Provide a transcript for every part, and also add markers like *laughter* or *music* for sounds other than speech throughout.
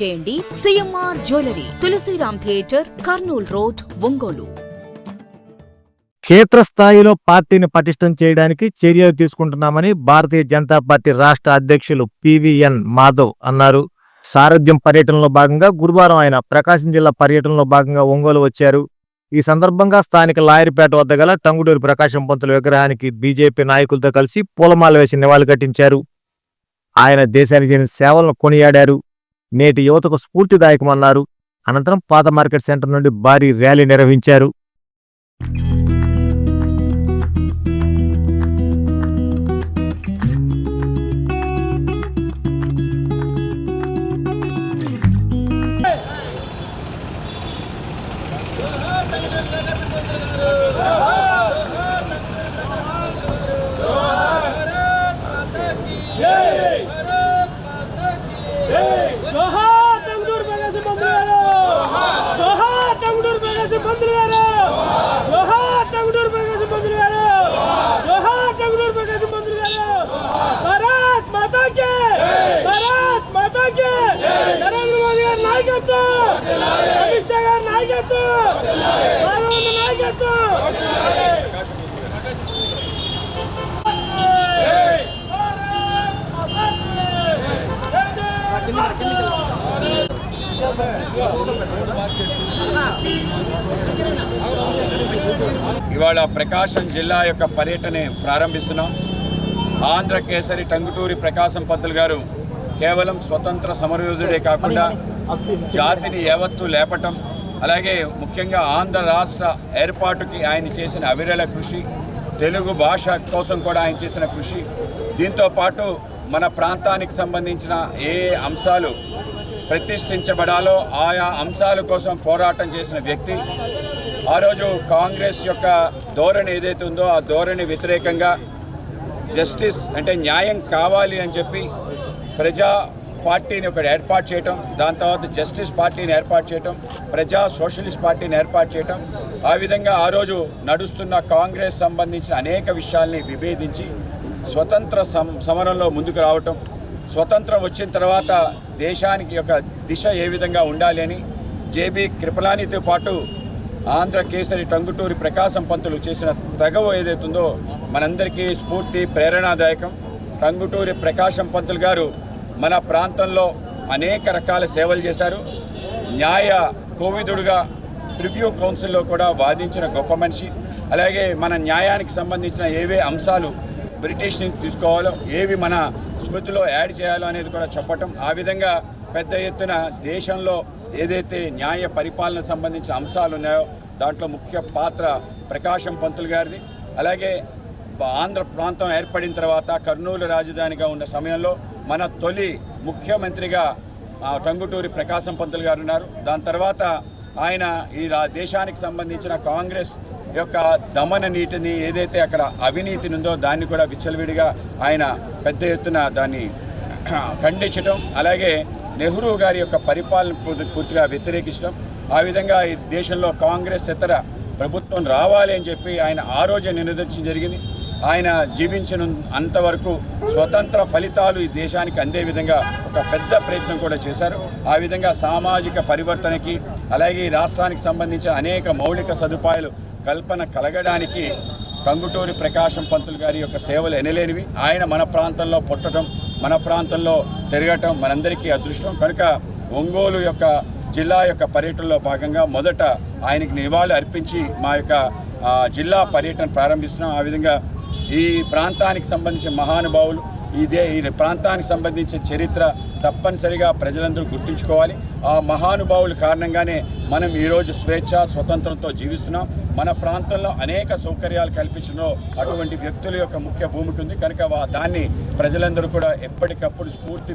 చేయండి. CMR jewellery Tulasiram theatre Kurnool road Ongole క్షేత్రస్థాయిలో పార్టీని పటిష్టం చేయడానికి చర్యలు తీసుకుంటున్నామని భారతీయ జనతా పార్టీ రాష్ట్ర అధ్యక్షులు పివిఎన్ మాధవ్ అన్నారు. సారథ్యం పర్యటనలో భాగంగా గురువారం ఆయన ప్రకాశం జిల్లా పర్యటనలో భాగంగా ఒంగోలు వచ్చారు. ఈ సందర్భంగా స్థానిక లాయర్పేట వద్ద గల టంగుటూరి ప్రకాశం పంతుల విగ్రహానికి బీజేపీ నాయకులతో కలిసి పూలమాల వేసి నివాళులర్పించారు ఆయన దేశానికి చెందిన సేవలను కొనియాడారు. నేటి యువతకు స్ఫూర్తిదాయకమన్నారు అనంతరం పాత మార్కెట్ సెంటర్ నుండి భారీ ర్యాలీ నిర్వహించారు Hey టంగుటూరు ప్రకాశం పంతులు గారు జోహార్ టంగుటూరు ప్రకాశం పంతులు గారు! జోహార్ టంగుటూరు ప్రకాశం పంతులు గారు! జోహార్ టంగుటూరు ప్రకాశం పంతులు గారు! భారత్ మాతాకి! భారత్ మాతా నరేంద్ర మోదీ గారి నాయకత్వం! అమిత్ షా గారి నాయకత్వం! భారత నాయకత్వం! ఇవాళ ప్రకాశం జిల్లా యొక్క పర్యటన ప్రారంభిస్తున్నాం. ఆంధ్ర కేసరి టంగుటూరి ప్రకాశం పంతులు గారు కేవలం స్వతంత్ర సమరయోధుడే కాకుండా జాతిని యావత్తు లేపటం అలాగే ముఖ్యంగా ఆంధ్ర రాష్ట్ర ఏర్పాటుకి ఆయన చేసిన అవిరళ కృషి తెలుగు భాష కోసం కూడా ఆయన చేసిన కృషి దీంతోపాటు మన ప్రాంతానికి సంబంధించిన ఏ అంశాలు ప్రతిష్ఠించబడాలో ఆయా అంశాల కోసం పోరాటం చేసిన వ్యక్తి. ఆ రోజు కాంగ్రెస్ యొక్క ధోరణి ఏదైతే ఉందో ఆ ధోరణి వ్యతిరేకంగా జస్టిస్ అంటే న్యాయం కావాలి అని చెప్పి ప్రజా పార్టీని ఒకటి ఏర్పాటు చేయటం దాని తర్వాత జస్టిస్ పార్టీని ఏర్పాటు చేయటం ప్రజా సోషలిస్ట్ పార్టీని ఏర్పాటు చేయటం ఆ విధంగా ఆ రోజు నడుస్తున్న కాంగ్రెస్ సంబంధించిన అనేక విషయాల్ని విభేదించి స్వతంత్ర సం సమరంలో ముందుకు రావటం స్వతంత్రం వచ్చిన తర్వాత దేశానికి యొక్క దిశ ఏ విధంగా ఉండాలి అని జేబీ కృపలానితో పాటు ఆంధ్ర కేసరి టంగుటూరి ప్రకాశం పంతులు చేసిన తగవు ఏదైతుందో మనందరికీ స్ఫూర్తి ప్రేరణాదాయకం. టంగుటూరి ప్రకాశం పంతులు గారు మన ప్రాంతంలో అనేక రకాల సేవలు చేశారు. న్యాయ కోవిదుడుగా ప్రివ్యూ కౌన్సిల్లో కూడా వాదించిన గొప్ప మనిషి. అలాగే మన న్యాయానికి సంబంధించిన ఏవే అంశాలు బ్రిటిష్ నుంచి తీసుకోవాలో ఏవి మన స్మృతిలో యాడ్ చేయాలో అనేది కూడా చెప్పటం. ఆ విధంగా పెద్ద ఎత్తున దేశంలో ఏదైతే న్యాయ పరిపాలన సంబంధించిన అంశాలు ఉన్నాయో దాంట్లో ముఖ్య పాత్ర ప్రకాశం పంతులు గారిది. అలాగే ఆంధ్ర ప్రాంతం ఏర్పడిన తర్వాత కర్నూలు రాజధానిగా ఉన్న సమయంలో మన తొలి ముఖ్యమంత్రిగా టంగుటూరి ప్రకాశం పంతులు గారు ఉన్నారు. దాని తర్వాత ఆయన ఈ రా- దేశానికి సంబంధించిన కాంగ్రెస్ యొక్క దమన నీటిని ఏదైతే అక్కడ అవినీతి ఉందో దాన్ని కూడా విచ్చలవిడిగా ఆయన పెద్ద ఎత్తున దాన్ని *clears throat* ఖండించడం అలాగే నెహ్రూ గారి యొక్క పరిపాలన పూర్తి- పూర్తిగా వ్యతిరేకించడం ఆ విధంగా ఈ దేశంలో కాంగ్రెస్ ఇతర ప్రభుత్వం రావాలి అని చెప్పి ఆయన ఆ రోజే నినదించడం జరిగింది. ఆయన జీవించిన అంతవరకు స్వతంత్ర ఫలితాలు ఈ దేశానికి అందే విధంగా ఒక పెద్ద ప్రయత్నం కూడా చేశారు. ఆ విధంగా సామాజిక పరివర్తనకి అలాగే ఈ రాష్ట్రానికి సంబంధించిన అనేక మౌలిక సదుపాయాలు కల్పన కలగడానికి కంగుటూరి ప్రకాశం పంతులు గారి యొక్క సేవలు ఎనలేనివి. ఆయన మన ప్రాంతంలో పుట్టడం మన ప్రాంతంలో తిరగటం మనందరికీ అదృష్టం. కనుక ఒంగోలు యొక్క జిల్లా యొక్క పర్యటనలో భాగంగా మొదట ఆయనకి నివాళులు అర్పించి మా యొక్క జిల్లా పర్యటన ప్రారంభిస్తున్నాం. ఆ విధంగా ఈ ప్రాంతానికి సంబంధించిన మహానుభావులు ఇదే ఈ ప్రాంతానికి సంబంధించిన చరిత్ర తప్పనిసరిగా ప్రజలందరూ గుర్తుంచుకోవాలి. ఆ మహానుభావుల కారణంగానే మనం ఈరోజు స్వేచ్ఛ స్వతంత్రంతో జీవిస్తున్నాం. మన ప్రాంతంలో అనేక సౌకర్యాలు కల్పించడంలో అటువంటి వ్యక్తుల యొక్క ముఖ్య భూమికి ఉంది. కనుక వా- దాన్ని ప్రజలందరూ కూడా ఎప్పటికప్పుడు Spoorthi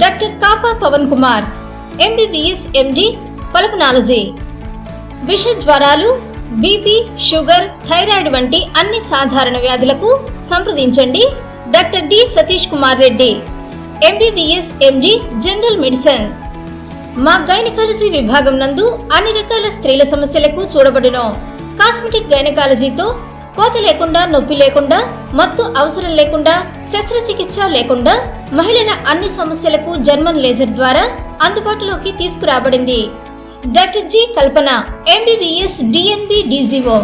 Doctor Kapa Pavan Kumar MBBS MD pulmonology విష జ్వరాలు బీపీ షుగర్ థైరాయిడ్ వంటి అన్ని సాధారణ వ్యాధులకు సంప్రదించండి. Doctor D Satish Kumar Reddy MBBS MD general medicine. మా గైనకాలజీ విభాగం నందు అన్ని రకాల స్త్రీల సమస్యలకు చూడబడును. కాస్మెటిక్ గైనకాలజీతో కోత లేకుండా నొప్పి లేకుండా మత్తు అవసరం లేకుండా శస్త్రచికిత్స లేకుండా మహిళల అన్ని సమస్యలకు జర్మన్ లేజర్ ద్వారా అందుబాటులోకి తీసుకురాబడింది. Doctor G Kalpana MBBS DNB DGO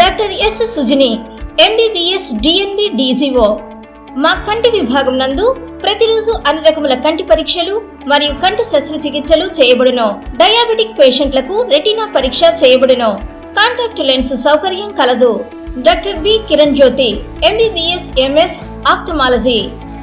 doctor S Sujini MBBS DNB DGO మా కంటి విభాగం నందు ప్రతిరోజు అన్ని రకముల కంటి పరీక్షలు మరియు కంటి శస్త్రచికిత్సలు చేయబడును. డయాబెటిక్ పేషెంట్లకు రెటీనా పరీక్ష చేయబడును. కాంటాక్ట్ లెన్స్ సౌకర్యం కలదు. Doctor B Kiran Jyothi MBBS MS ophthalmology